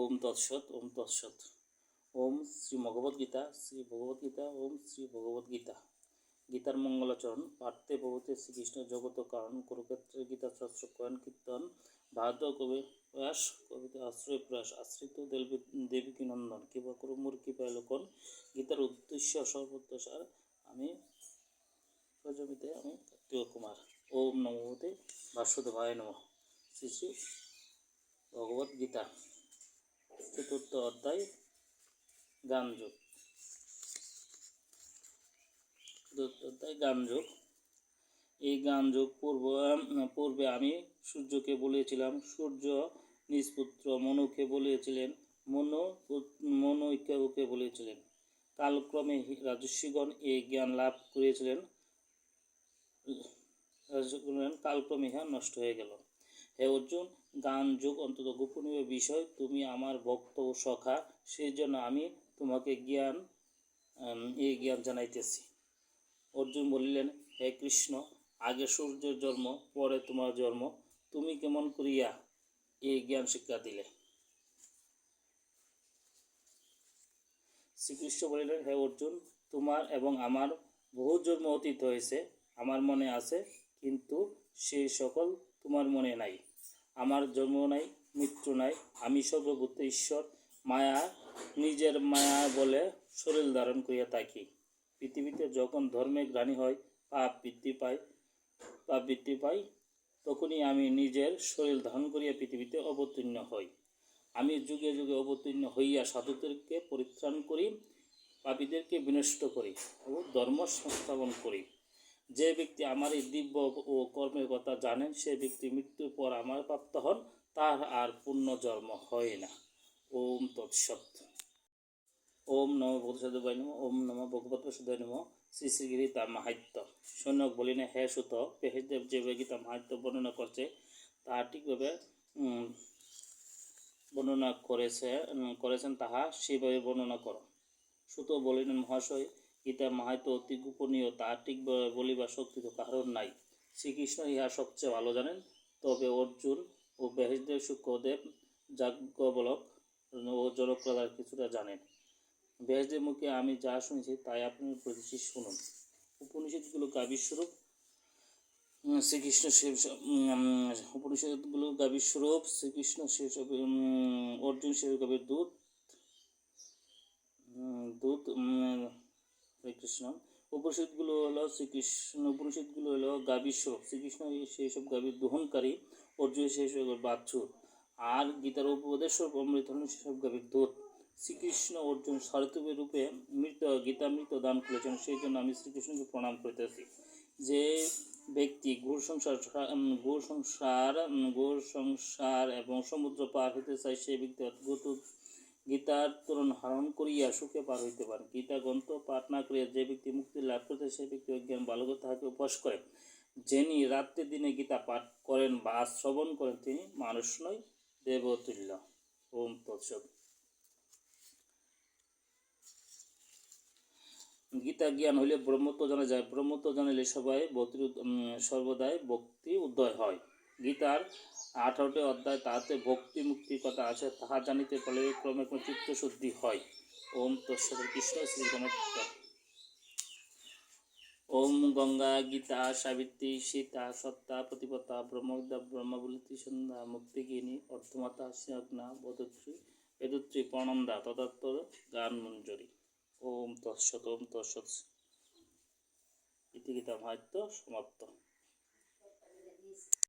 ওম তৎসৎ ওম তৎসৎ। ওম শ্রী ভগবদ গীতা, শ্রী ভগবদ গীতা, ওম শ্রী ভগবদ গীতা। গীতার মঙ্গলাচরণ পাঠতে বহুতে শ্রীকৃষ্ণ জগত কারণ, কুরুক্ষেত্রের গীতা শাস্ত্র, কয়ন কীর্তন, ভারত কবি প্রয়াস, কবিতা আশ্রয় প্রয়াস, আশ্রিত দেবী দেবীকী নন্দন কিবা করু মোর কৃপায় লোকন। গীতার উদ্দেশ্য সর্বোত্তসার, আমি প্রজমিতে আমি কার্তিক কুমার। ওম নমতে বাসুদেবায় নম। শ্রী শ্রী ভগবদ গীতা। চতুর্থ অধ্যায় গান যোগ চতুর্থ অধ্যায় গান যোগ এই গান যোগ পূর্ব পূর্বে আমি সূর্যকে বলেছিলাম, সূর্য নিজ মনুকে বলেছিলেন, মনু মনৈক্যকে বলেছিলেন। কালক্রমে রাজস্বীগণ এই জ্ঞান লাভ করেছিলেন কালক্রমে ইহা নষ্ট হয়ে গেল। হে অর্জুন, গান যোগ অন্তত গোপনীয় বিষয়, তুমি আমার ভক্ত ও সখা সেই জন্য আমি তোমাকে জ্ঞান এই জ্ঞান জানাইতেছি। অর্জুন বলিলেন, হে কৃষ্ণ, আগে সূর্যের জন্ম, পরে তোমার জন্ম, তুমি কেমন করিয়া এই জ্ঞান শিক্ষা দিলে? শ্রীকৃষ্ণ বলিলেন, হে অর্জুন, তোমার এবং আমার বহু জন্ম অতীত হয়েছে, আমার মনে আছে, কিন্তু সেই সকল তোমার মনে নাই। আমার জন্ম নাই, মৃত্যু নাই। আমি সর্বভূত ঈশ্বর, মায়া, নিজের মায়া বলে শরীর ধারণ করিয়া থাকি। পৃথিবীতে যখন ধর্মে গ্রাণী হয়, পাপ বৃদ্ধি পায়, পাপ বৃদ্ধি পায়, তখনই আমি নিজের শরীর ধারণ করিয়া পৃথিবীতে অবতীর্ণ হই। আমি যুগে যুগে অবতীর্ণ হইয়া সাধুদেরকে পরিত্রাণ করি, পাপীদেরকে বিনষ্ট করি ও ধর্ম সংস্থাপন করি। যে ব্যক্তি আমার এই দিব্য ও কর্মের কথা জানেন, সে ব্যক্তি মৃত্যুর পর আমার প্রাপ্ত হন, তার আর পুণ্য জন্ম হয় না। ওম তৎসৎ। ওম নম বোধসাধুবাই নম, ওম নম ভগবত সুদায় নম, শ্রী শ্রী গীতা মাহাত্য। সৈন্যক বলিনে হে সুত পেহেদেব যে গীতা মাহাত্য বর্ণনা করছে তা ঠিকভাবে বর্ণনা করেছে করেছেন তাহা, সেইভাবে বর্ণনা করো। সুত বলিলেন মহাশয় গীতা মাহাত্য অতি গোপনীয় তা ঠিকভাবে বলিবার শক্তি তো কারণ নাই। শ্রীকৃষ্ণ ইহা সবচেয়ে ভালো জানেন। তবে অর্জুন ও বেহেশদেব শুক্রদেব যাজ্ঞবলক ও জনপ্রদার কিছুটা জানেন। ব্যাসদের মুখে আমি যা শুনেছি তাই আপনি প্রতিষ্ঠি শুনুন। উপনিষদগুলো কাবিস্বরূপ উম, শ্রীকৃষ্ণ সেসব উপনিষদগুলো কাবিস্বরূপ শ্রীকৃষ্ণ উম, অর্জুন সেসব কবির দূত দূত উম, হরে কৃষ্ণ উপনিষদগুলো হলো শ্রীকৃষ্ণ উপনিষদগুলো হলো গাভীস্বরূপ শ্রীকৃষ্ণ সেই সব গাভীর দহনকারী অর্জুন সেই সব বাছুর। আর গীতার উপদেশ অমৃত হলেন সেসব গাভীর দূত। শ্রীকৃষ্ণ অর্জুন সারথীবের রূপে মৃত গীতামৃত দান করেছেন। সেই জন্য আমি শ্রীকৃষ্ণকে প্রণাম করিতেছি। যে ব্যক্তি ঘোর সংসার ঘোর সংসার ঘোর সংসার এবং সমুদ্র পার হইতে চায় সেই ব্যক্তি অদ্ভুত গীতার তরুণ হরণ করিয়া সুখে পার হইতে পারে। গীতা গ্রন্থ পাঠ না করিয়া যে ব্যক্তি মুক্তি লাভ করতে সেই ব্যক্তি অজ্ঞান বালক তাহাকে উপবাস করে। যিনি রাত্রে দিনে গীতা পাঠ করেন বা শ্রবণ করেন, তিনি মানুষ নয় দেবতুল্য। ওম তৎসৎ। গীতা জ্ঞান হইলে ব্রহ্মত্ব জানা যায়। ব্রহ্মত্ব জানিলে সবাই ভক্তির সর্বদাই ভক্তি উদয় হয়। গীতার আঠারোটি অধ্যায় তাহাতে ভক্তি মুক্তির কথা আছে, তাহা জানিতে পারলে ক্রমে ক্রমে চিত্ত শুদ্ধি হয়। ওম তৎসৎ কৃষ্ণ শ্রী ওম গঙ্গা গীতা সাবিত্রী সীতা সত্তা প্রতিপতা ব্রহ্মবিদ্যা ব্রহ্মবলিতি সন্ধ্যা মুক্তিগিনী অর্থমাতা সিংহগ্না বদত্রী বেদত্রী প্রণন্দা তদাত্ম গান মঞ্জরি। ওম তৎসৎ ওম তৎসৎ ইতি গীতা মাহাত্য সমাপ্ত।